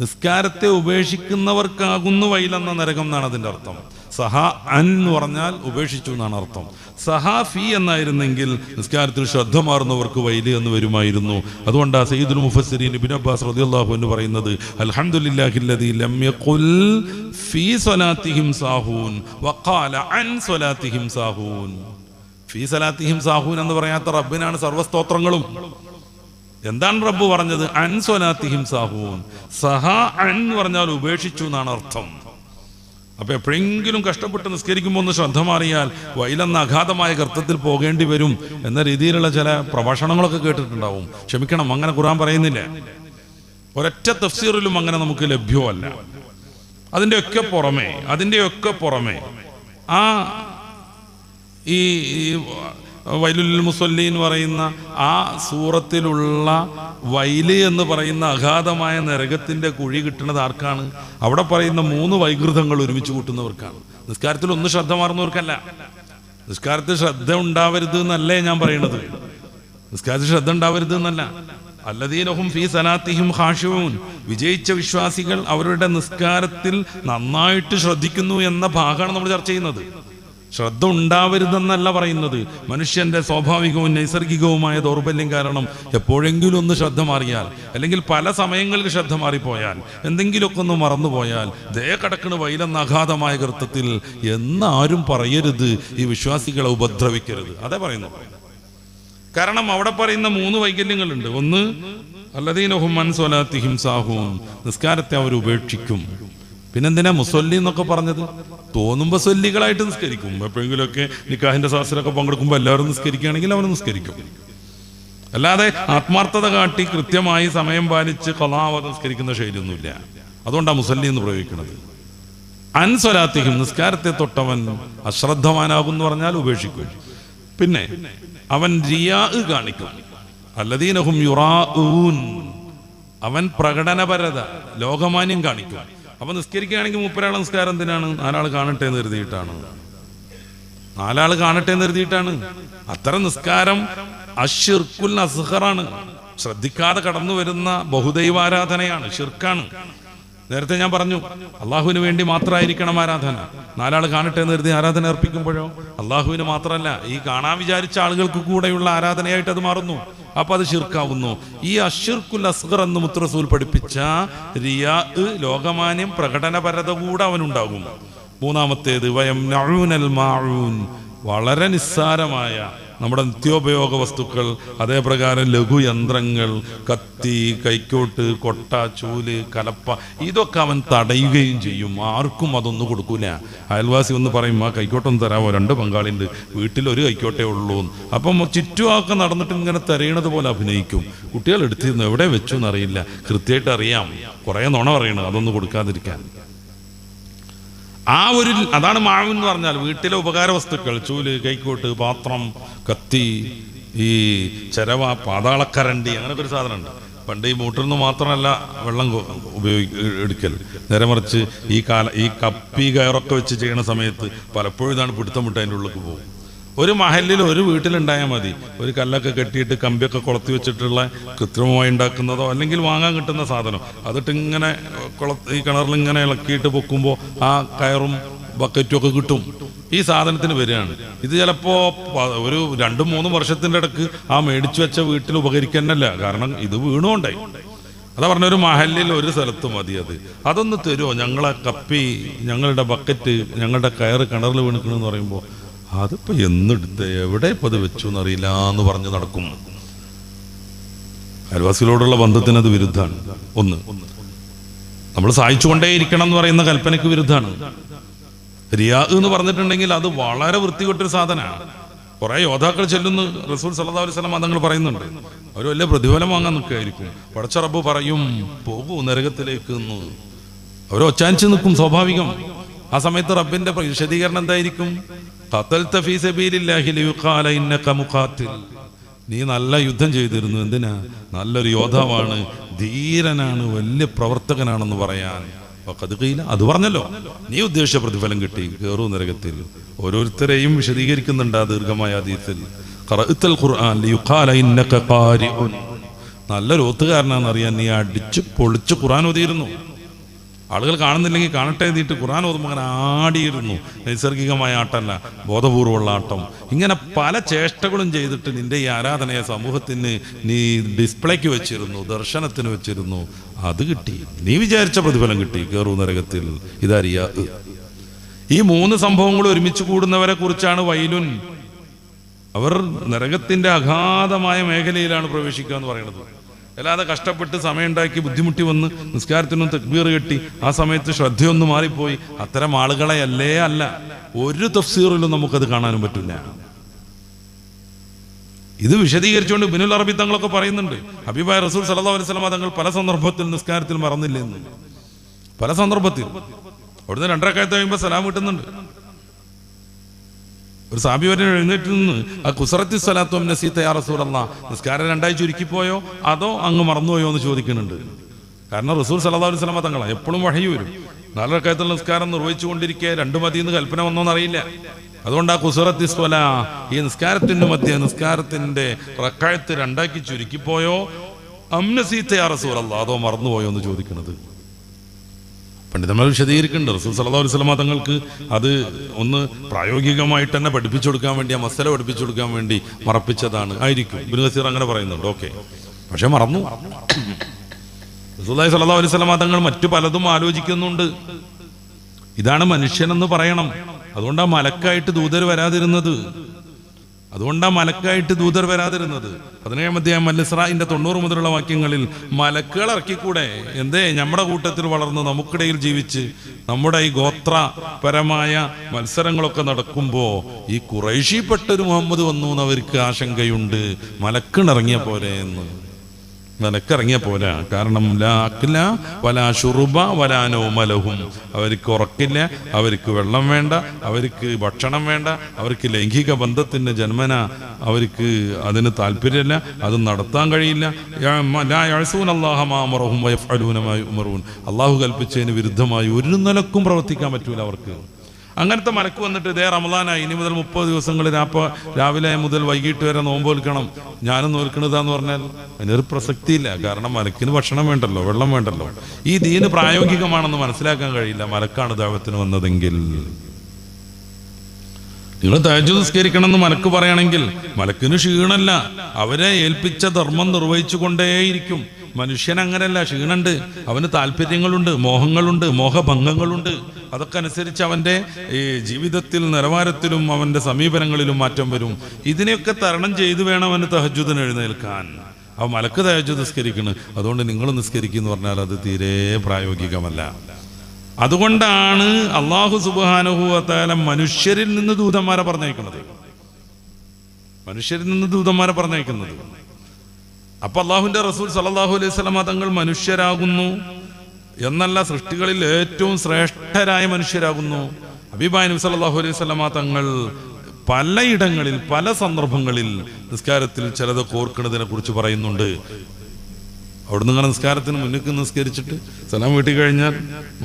നിസ്കാരത്തെ ഉപേക്ഷിക്കുന്നവർക്കാകുന്നു വൈലെന്ന നരകം എന്നാണ് അതിന്റെ അർത്ഥം. സഹ അൻ എന്ന് പറഞ്ഞാൽ ഉപേക്ഷിച്ചു എന്നാണ് അർത്ഥം. സഹ ഫി എന്നായിരുന്നെങ്കിൽ നിസ്കാരത്തിൽ ശ്രദ്ധ മാറുന്നവർക്ക് വൈൽ എന്ന് വരുമായിരുന്നു. അതുകൊണ്ട് സയ്യിദുൽ മുഫസ്സിരീൻ ഇബ്നു അബ്ബാസ് റളിയല്ലാഹു അൻഹു പറയുന്നത് അൽഹംദുലില്ലാഹില്ലദീ ലം യഖുൽ ഫീ സ്വലാത്തിഹിം സാഹൂൻ വഖാല അൻ സ്വലാത്തിഹിം സാഹൂൻ. ഫീ സലാത്തിഹിം സാഹൂൻ എന്ന് പറയാത്ത റബ്ബിനാണ് സർവസ്തോത്രങ്ങളും. എന്താണ് റബ്ബ് പറഞ്ഞത്? അൻ സ്വലാത്തിഹിം സാഹൂൻ. സഹ അൻ പറഞ്ഞാൽ ഉപേക്ഷിച്ചു എന്നാണ് അർത്ഥം. അപ്പൊ എപ്പോഴെങ്കിലും കഷ്ടപ്പെട്ട് നിസ്കരിക്കുമ്പോൾ ഒന്ന് ശ്രദ്ധ മാറിയാൽ വൈലെന്ന അഗാധമായ ഗർത്തത്തിൽ പോകേണ്ടി വരും എന്ന രീതിയിലുള്ള ചില പ്രഭാഷണങ്ങളൊക്കെ കേട്ടിട്ടുണ്ടാവും. ക്ഷമിക്കണം അങ്ങനെ ഖുറാൻ പറയുന്നില്ല. ഒരൊറ്റ തഫ്സീറിലും അങ്ങനെ നമുക്ക് ലഭ്യമല്ല. അതിന്റെയൊക്കെ പുറമെ അതിന്റെയൊക്കെ പുറമെ ആ ഈ വൈലുൽ മുസല്ലി എന്ന് പറയുന്ന ആ സൂറത്തിലുള്ള വൈൽ എന്ന് പറയുന്ന അഗാധമായ നരകത്തിന്റെ കുഴി കിട്ടുന്നത് ആർക്കാണ്? അവിടെ പറയുന്ന മൂന്ന് വൈകൃതങ്ങൾ ഒരുമിച്ച് കൂട്ടുന്നവർക്കാണ്. നിസ്കാരത്തിൽ ഒന്ന് ശ്രദ്ധ മാറുന്നവർക്കല്ല. നിസ്കാരത്തിൽ ശ്രദ്ധ ഉണ്ടാവരുത് എന്നല്ലേ ഞാൻ പറയുന്നത് നിസ്കാരത്തിൽ ശ്രദ്ധ ഉണ്ടാവരുത് എന്നല്ല. അല്ലദീനഹും ഫീ സലാത്തിഹിം ഹാഷിവും വിജയിച്ച വിശ്വാസികൾ അവരുടെ നിസ്കാരത്തിൽ നന്നായിട്ട് ശ്രദ്ധിക്കുന്നു എന്ന ഭാഗമാണ് നമ്മൾ ചർച്ച ചെയ്യുന്നത്. ശ്രദ്ധ ഉണ്ടാവരുതെന്നല്ല പറയുന്നത്. മനുഷ്യന്റെ സ്വാഭാവികവും നൈസർഗികവുമായ ദൗർബല്യം കാരണം എപ്പോഴെങ്കിലും ഒന്ന് ശ്രദ്ധ മാറിയാൽ അല്ലെങ്കിൽ പല സമയങ്ങളിൽ ശ്രദ്ധ മാറിപ്പോയാൽ എന്തെങ്കിലുമൊക്കെ ഒന്ന് മറന്നുപോയാൽ ദേ കടക്കണ് വൈലെന്ന അഗാധമായ കൃത്യത്തിൽ എന്നാരും പറയരുത് ഈ വിശ്വാസികളെ ഉപദ്രവിക്കരുത്. അതേ പറയുന്നു കാരണം അവിടെ പറയുന്ന മൂന്ന് വൈകല്യങ്ങളുണ്ട്. ഒന്ന് അല്ലദീനഹും മൻ സ്വലാത്തിഹിം നിസ്കാരത്തെ അവർ ഉപേക്ഷിക്കും. പിന്നെന്തിനാ മുസല്ലി എന്നൊക്കെ പറഞ്ഞത്? തോന്നുമ്പോൾ സൊല്ലികളായിട്ട് നിസ്കരിക്കും. എപ്പോഴെങ്കിലുമൊക്കെ നിക്കാഹിന്റെ ശാസ്ത്രമൊക്കെ പങ്കെടുക്കുമ്പോൾ എല്ലാവരും നിസ്കരിക്കുകയാണെങ്കിൽ അവൻ നിസ്കരിക്കും. അല്ലാതെ ആത്മാർത്ഥത കാട്ടി കൃത്യമായി സമയം പാലിച്ച് കൊലാവ നിസ്കരിക്കുന്ന ശൈലിയൊന്നുമില്ല. അതുകൊണ്ടാണ് മുസല്ലി എന്ന് പ്രയോഗിക്കുന്നത്. അൻസ്വരാത്തിക്കും നിസ്കാരത്തെ തൊട്ടവൻ അശ്രദ്ധവാനാകും എന്ന് പറഞ്ഞാൽ ഉപേക്ഷിക്കും. പിന്നെ അവൻ റിയാ കാണിക്കും. അല്ലദീനഹും യുറാഊൻ. അവൻ പ്രകടനപരത ലോകമാന്യം കാണിക്കും. അപ്പൊ നിസ്കരിക്കുകയാണെങ്കിൽ മുപ്പരാളെ നിസ്കാരം എന്തിനാണ്? നാലാൾ കാണട്ടെ എന്ന് കരുതിയിട്ടാണ്. നാലാൾ കാണട്ടെ എന്ന് കരുതിയിട്ടാണ്. അത്തരം നിസ്കാരം അഷിർക്കുൽ അസ്ഹറാണ്. ശ്രദ്ധിക്കാതെ കടന്നു വരുന്ന ബഹുദൈവാരാധനയാണ് ഷിർക്കാണ് നേരത്തെ ഞാൻ പറഞ്ഞു അള്ളാഹുവിന് വേണ്ടി മാത്രമായിരിക്കണം ആരാധന. നാലാൾ കാണട്ടെ എന്ന് കരുതി ആരാധന അർപ്പിക്കുമ്പോഴോ? അള്ളാഹുവിന് മാത്രമല്ല ഈ കാണാൻ വിചാരിച്ച ആളുകൾക്ക് കൂടെയുള്ള ആരാധനയായിട്ട് അത് മാറുന്നു. അപ്പൊ അത് ഷിർക്കാവുന്നു ഈ അഷിർക്കുൽ അസ്ഗർ എന്ന് മുത്തറസൂൽ പഠിപ്പിച്ച റിയാ ലോകമാന്യം പ്രകടനപരത കൂടെ അവനുണ്ടാകും. മൂന്നാമത്തേത് വയം വളരെ നിസ്സാരമായ നമ്മുടെ നിത്യോപയോഗ വസ്തുക്കൾ അതേപ്രകാരം ലഘു യന്ത്രങ്ങൾ കത്തി കൈക്കോട്ട് കൊട്ട ചൂൽ കലപ്പ ഇതൊക്കെ അവൻ തടയുകയും ചെയ്യും. ആർക്കും അതൊന്നും കൊടുക്കൂല. അയൽവാസി ഒന്ന് പറയും ആ കൈക്കോട്ടൊന്ന് തരാമോ? രണ്ട് വീട്ടിൽ ഒരു കൈക്കോട്ടേ ഉള്ളൂ. അപ്പം ചുറ്റുമൊക്കെ നടന്നിട്ട് ഇങ്ങനെ തെരയണത് പോലെ അഭിനയിക്കും. കുട്ടികൾ എടുത്തിരുന്നു എവിടെ വെച്ചു എന്നറിയില്ല കൃത്യമായിട്ട് അറിയാം. കുറേ നുണ പറയണം അതൊന്നും കൊടുക്കാതിരിക്കാൻ. ആ ഒരു അതാണ് മാവ് എന്ന് പറഞ്ഞാൽ വീട്ടിലെ ഉപകാര വസ്തുക്കൾ ചൂൽ കൈക്കോട്ട് പാത്രം കത്തി ഈ ചെരവ പാതാളക്കരണ്ടി അങ്ങനൊക്കെ ഒരു സാധനമുണ്ട്. പണ്ട് ഈ മൂട്ടിൽ നിന്ന് മാത്രമല്ല വെള്ളം ഉപയോഗി എടുക്കൽ. നേരെ മറിച്ച് ഈ കാല ഈ കപ്പി കയറൊക്കെ വെച്ച് ചെയ്യുന്ന സമയത്ത് പലപ്പോഴും ഇതാണ് പിടുത്തം വിട്ട് അതിന്റെ ഉള്ളിലേക്ക് പോകും. ഒരു മഹലിൽ ഒരു വീട്ടിലുണ്ടായാൽ മതി. ഒരു കല്ലൊക്കെ കെട്ടിയിട്ട് കമ്പിയൊക്കെ കൊളത്തി വെച്ചിട്ടുള്ള കൃത്രിമമായി ഉണ്ടാക്കുന്നതോ അല്ലെങ്കിൽ വാങ്ങാൻ കിട്ടുന്ന സാധനം. അതിട്ട് ഇങ്ങനെ കുള ഈ കിണറിൽ ഇങ്ങനെ ഇളക്കിയിട്ട് പൊക്കുമ്പോൾ ആ കയറും ബക്കറ്റും ഒക്കെ കിട്ടും. ഈ സാധനത്തിന് വരികയാണ്. ഇത് ചിലപ്പോൾ ഒരു രണ്ടും മൂന്നും വർഷത്തിന്റെ ഇടയ്ക്ക് ആ മേടിച്ചു വെച്ച വീട്ടിൽ ഉപകരിക്കാനല്ല കാരണം ഇത് വീണുകൊണ്ടായി അതാ പറഞ്ഞ ഒരു മഹലിൽ ഒരു സ്ഥലത്ത് മതി അത്. അതൊന്ന് തരുമോ ഞങ്ങളെ കപ്പി ഞങ്ങളുടെ ബക്കറ്റ് ഞങ്ങളുടെ കയറ് കിണറിൽ വീണിക്കണമെന്ന് പറയുമ്പോൾ അതിപ്പോ എന്നെടുത്ത് എവിടെ ഇപ്പൊ അത് വെച്ചു എന്നറിയില്ല എന്ന് പറഞ്ഞ് നടക്കും. അയൽവാസികളോടുള്ള ബന്ധത്തിന് അത് വിരുദ്ധാണ് ഒന്ന് നമ്മൾ സഹായിച്ചുകൊണ്ടേയിരിക്കണം എന്ന് പറയുന്ന കൽപ്പനയ്ക്ക് വിരുദ്ധാണ് റിയാ എന്ന് പറഞ്ഞിട്ടുണ്ടെങ്കിൽ അത് വളരെ വൃത്തികെട്ടൊരു സാധനമാണ്. കുറെ യോദ്ധാക്കൾ ചെല്ലുന്നു. റസൂൽ സല്ലല്ലാഹു അലൈഹി വസല്ലം അതങ്ങൾ പറയുന്നുണ്ട്. അവർ വലിയ പ്രതിഫലം വാങ്ങാൻ നിൽക്കുകയായിരിക്കും. പടച്ച റബ്ബ് പറയും പോകൂ നരകത്തിലേക്ക് എന്ന്. അവർ ഒച്ചാനിച്ച് നിൽക്കും സ്വാഭാവികം. ആ സമയത്ത് റബ്ബിന്റെ വിശദീകരണം എന്തായിരിക്കും? നീ നല്ല യുദ്ധം ചെയ്തിരുന്നു. എന്തിനാ? നല്ലൊരു യോദ്ധാവാണ്. ധീരനാണ്. വലിയ പ്രവർത്തകനാണെന്ന് പറയാൻ. കതുകയില്ല അത് പറഞ്ഞല്ലോ. നീ ഉദ്ദേശിച്ച പ്രതിഫലം കിട്ടി. കയറൂ നരകത്തിൽ. ഓരോരുത്തരെയും വിശദീകരിക്കുന്നുണ്ട് ആ ദീർഘമായ അതീത്തിൽ നല്ലൊരു ഓത്തുകാരനാണെന്ന് അറിയാൻ നീ അടിച്ച് പൊളിച്ച് ഖുർആൻ ഓതിയിരുന്നു. ആളുകൾ കാണുന്നില്ലെങ്കിൽ കാണട്ടെ എന്നിട്ട് ഖുർആൻ ഓതുമ്പോൾ ആടിയിരുന്നു. നൈസർഗികമായ ആട്ടല്ല ബോധപൂർവമുള്ള ആട്ടം. ഇങ്ങനെ പല ചേഷ്ടകളും ചെയ്തിട്ട് നിന്റെ ഈ ആരാധനയെ സമൂഹത്തിന് നീ ഡിസ്പ്ലേക്ക് വെച്ചിരുന്നു ദർശനത്തിന് വെച്ചിരുന്നു. അത് കിട്ടി. നീ വിചാരിച്ച പ്രതിഫലം കിട്ടി. കയറൂ നരകത്തിൽ. ഇതറിയാ ഈ മൂന്ന് സംഭവങ്ങൾ ഒരുമിച്ച് കൂടുന്നവരെ കുറിച്ചാണ് വൈലുൻ. അവർ നരകത്തിന്റെ അഗാധമായ മേഖലയിലാണ് പ്രവേശിക്കുക എന്ന് പറയുന്നത്. അല്ലാതെ കഷ്ടപ്പെട്ട് സമയമുണ്ടാക്കി ബുദ്ധിമുട്ടി വന്ന് നിസ്കാരത്തിനും തെക്ബീർ കെട്ടി ആ സമയത്ത് ശ്രദ്ധയൊന്ന് മാറിപ്പോയി. അത്തരം ആളുകളെ അല്ലേ. അല്ല ഒരു തഫ്സീറിലും നമുക്കത് കാണാനും പറ്റില്ല. ഇത് വിശദീകരിച്ചുകൊണ്ട് ബിനുൽ അറബി തങ്ങളൊക്കെ പറയുന്നുണ്ട്. ഹബീബായ റസൂൽ സല്ലല്ലാഹു അലൈഹി വസല്ലം തങ്ങൾ പല സന്ദർഭത്തിൽ നിസ്കാരത്തിൽ മറന്നില്ലെന്ന്. പല സന്ദർഭത്തിൽ. അവിടുന്ന് രണ്ടരക്കാലത്ത് കഴിയുമ്പോൾ സലാം കിട്ടുന്നുണ്ട്. ഒരു സാബി വരെ എഴുന്നേറ്റ് നിന്ന് ആ കുസറത്തി സ്വലാത്തും നസീത്ത യാ റസൂലല്ലാ നിസ്കാരം രണ്ടായി ചുരുക്കിപ്പോയോ? അതോ അങ്ങ് മറന്നുപോയോ? എന്ന് ചോദിക്കുന്നുണ്ട്. കാരണം റസൂൽ സല്ലല്ലാഹു അലൈഹി വസല്ലം തങ്ങളാണ് എപ്പോഴും വഴി വരും. നാലര നാലരക്കാലത്തുള്ള നിസ്കാരം നിർവഹിച്ചുകൊണ്ടിരിക്കെ രണ്ടു മതി എന്ന് കൽപ്പന വന്നോന്നറിയില്ല അതുകൊണ്ട് ആ കുസറത്തി സ്വല ഈ നിസ്കാരത്തിന്റെ മധ്യ നിസ്കാരത്തിന്റെ റക്കായത്ത് രണ്ടാക്കി ചുരുക്കിപ്പോയോ? അംനസീത്ത റസൂൽ അല്ല അതോ മറന്നുപോയോ എന്ന് ചോദിക്കുന്നത്. പണ്ഡിതന്മാർ വിശദീകരിക്കുന്നുണ്ട്. റസൂൽ സല്ലാ അലൈഹി വസല്ലമ തങ്ങൾക്ക് അത് ഒന്ന് പ്രായോഗികമായിട്ട് തന്നെ പഠിപ്പിച്ചു കൊടുക്കാൻ വേണ്ടി ആ മസല പഠിപ്പിച്ചു കൊടുക്കാൻ വേണ്ടി മറപ്പിച്ചതാണ്. ആയിരിക്കും. ഇബ്നു നസീർ അങ്ങനെ പറയുന്നുണ്ട്. ഓക്കെ. പക്ഷെ മറന്നു. സ്വല്ലല്ലാഹു അലൈഹി വസല്ലമ തങ്ങൾ മറ്റു പലതും ആലോചിക്കുന്നുണ്ട്. ഇതാണ് മനുഷ്യനെന്ന് പറയണം. അതുകൊണ്ടാ മലക്കായിട്ട് ദൂതർ വരാതിരുന്നത്. അതുകൊണ്ടാ മലക്കായിട്ട് ദൂതർ വരാതിരുന്നത്. പതിനേഴാം അധ്യായം മല്ലിസ്രായിന്റെ തൊണ്ണൂറ് മുതലുള്ള വാക്യങ്ങളിൽ മലക്കുകൾ ഇറക്കിക്കൂടെ? എന്തേ? നമ്മുടെ കൂട്ടത്തിൽ വളർന്ന് നമുക്കിടയിൽ ജീവിച്ച് നമ്മുടെ ഈ ഗോത്രപരമായ മത്സരങ്ങളൊക്കെ നടക്കുമ്പോൾ ഈ കുറേശിപ്പെട്ടൊരു മുഹമ്മദ് വന്നു എന്ന് അവർക്ക് ആശങ്കയുണ്ട്. മലക്കിണിറങ്ങിയ പോലെ എന്ന് നിനക്കിറങ്ങിയ പോരാ. കാരണം ലാ അക്ല വലാ ഷുറുബ വലാ നൗമലഹും അവർക്ക് ഉറക്കില്ല അവർക്ക് വെള്ളം വേണ്ട അവർക്ക് ഭക്ഷണം വേണ്ട അവർക്ക് ലൈംഗിക ബന്ധത്തിന്റെ ജന്മന അവർക്ക് അതിന് താല്പര്യമില്ല അത് നടത്താൻ കഴിയില്ല. അള്ളാഹു കൽപ്പിച്ചതിന് വിരുദ്ധമായി ഒരു നിലക്കും പ്രവർത്തിക്കാൻ പറ്റൂല അവർക്ക്. അങ്ങനത്തെ മലക്ക് വന്നിട്ട് ഇതേ റമദാനായി. ഇനി മുതൽ മുപ്പത് ദിവസങ്ങളിൽ അപ്പൊ രാവിലെ മുതൽ വൈകിട്ട് വരെ നോമ്പ് നിൽക്കണം ഞാനും നോൽക്കണതാന്ന് പറഞ്ഞാൽ അതിനൊരു പ്രസക്തിയില്ല. കാരണം മലക്കിന് ഭക്ഷണം വേണ്ടല്ലോ വെള്ളം വേണ്ടല്ലോ. ഈ ദീന് പ്രായോഗികമാണെന്ന് മനസ്സിലാക്കാൻ കഴിയില്ല. മലക്കാണ് ദൈവത്തിന് വന്നതെങ്കിൽ. നിങ്ങൾ തേജു നിസ്കരിക്കണം എന്ന് മലക്ക് പറയുകയാണെങ്കിൽ മലക്കിന് ക്ഷീണല്ല അവരെ ഏൽപ്പിച്ച ധർമ്മം നിർവഹിച്ചു കൊണ്ടേയിരിക്കും മനുഷ്യൻ അങ്ങനെയല്ല ക്ഷീണുണ്ട്. അവന് താല്പര്യങ്ങളുണ്ട് മോഹങ്ങളുണ്ട് മോഹഭംഗങ്ങളുണ്ട്. അതൊക്കെ അനുസരിച്ച് അവന്റെ ഈ ജീവിതത്തിൽ നിലവാരത്തിലും അവന്റെ സമീപനങ്ങളിലും മാറ്റം വരും. ഇതിനെയൊക്കെ തരണം ചെയ്തു വേണം അവന് തഹജുദിന് എഴുന്നേൽക്കാൻ. അവ മലക്ക് തഹജു നിസ്കരിക്കുന്നു അതുകൊണ്ട് നിങ്ങൾ നിസ്കരിക്കുന്നു പറഞ്ഞാൽ അത് തീരെ പ്രായോഗികമല്ല. അതുകൊണ്ടാണ് അള്ളാഹു സുബാനുഭവത്താല മനുഷ്യരിൽ നിന്ന് ദൂതന്മാരെ പറഞ്ഞയക്കുന്നത്. മനുഷ്യരിൽ നിന്ന് ദൂതന്മാരെ പറഞ്ഞയക്കുന്നത്. അപ്പൊ അള്ളാഹുന്റെ റസൂൽ സല്ലല്ലാഹു അലൈഹി സ്വലമ തങ്ങൾ മനുഷ്യരാകുന്നു എന്നല്ല സൃഷ്ടികളിൽ ഏറ്റവും ശ്രേഷ്ഠരായ മനുഷ്യരാകുന്നു. അബിബായ് നബി സല്ലല്ലാഹു അലൈഹി സ്വലമ തങ്ങൾ പലയിടങ്ങളിൽ പല സന്ദർഭങ്ങളിൽ നിസ്കാരത്തിൽ ചിലത് കോർക്കുന്നതിനെ കുറിച്ച് പറയുന്നുണ്ട്. അവിടുന്ന് ഇങ്ങനെ നിസ്കാരത്തിന് മുന്നിൽ നിസ്കരിച്ചിട്ട് സ്ഥലം വീട്ടിക്കഴിഞ്ഞാൽ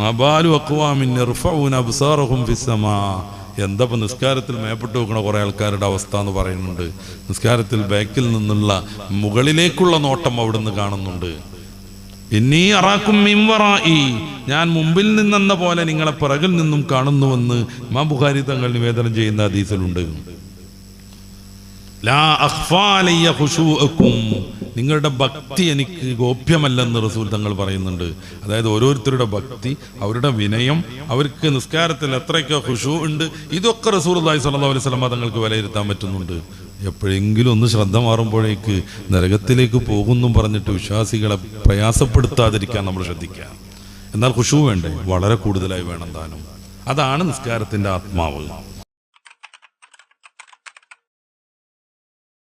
മബാലു അക്വാമിൻ ഫിസ്സമാ. എന്താ നിസ്കാരത്തിൽ മേപ്പെട്ട് വെക്കണ കുറെ ആൾക്കാരുടെ അവസ്ഥ എന്ന് പറയുന്നുണ്ട്. നിസ്കാരത്തിൽ ബാക്കിൽ നിന്നുള്ള മുകളിലേക്കുള്ള നോട്ടം അവിടുന്ന് കാണുന്നുണ്ട്. ഇന്നീ അറാക്കും മിംവറായി ഞാൻ മുമ്പിൽ നിന്നെന്ന പോലെ നിങ്ങളെ പിറകിൽ നിന്നും കാണുന്നുവെന്ന് മാ ബുഖാരി തങ്ങൾ നിവേദനം ചെയ്യുന്ന ഹദീസിലുണ്ട്. നിങ്ങളുടെ ഭക്തി എനിക്ക് ഗോപ്യമല്ലെന്ന് റസൂൽ തങ്ങൾ പറയുന്നുണ്ട്. അതായത് ഓരോരുത്തരുടെ ഭക്തി അവരുടെ വിനയം അവർക്ക് നിസ്കാരത്തിൽ എത്രയൊക്കെ ഖുഷു ഉണ്ട്. ഇതൊക്കെ റസൂൽ അള്ളാഹി സ്വല്ലല്ലാഹു അലൈഹി വസല്ലമ തങ്ങൾക്ക് വിലയിരുത്താൻ പറ്റുന്നുണ്ട്. എപ്പോഴെങ്കിലും ഒന്ന് ശ്രദ്ധ മാറുമ്പോഴേക്ക് നരകത്തിലേക്ക് പോകുന്നു പറഞ്ഞിട്ട് വിശ്വാസികളെ പ്രയാസപ്പെടുത്താതിരിക്കാൻ നമ്മൾ ശ്രദ്ധിക്കുക. എന്നാൽ ഖുഷു വേണ്ടേ? വളരെ കൂടുതലായി വേണം താനും അതാണ് നിസ്കാരത്തിന്റെ ആത്മാവ്.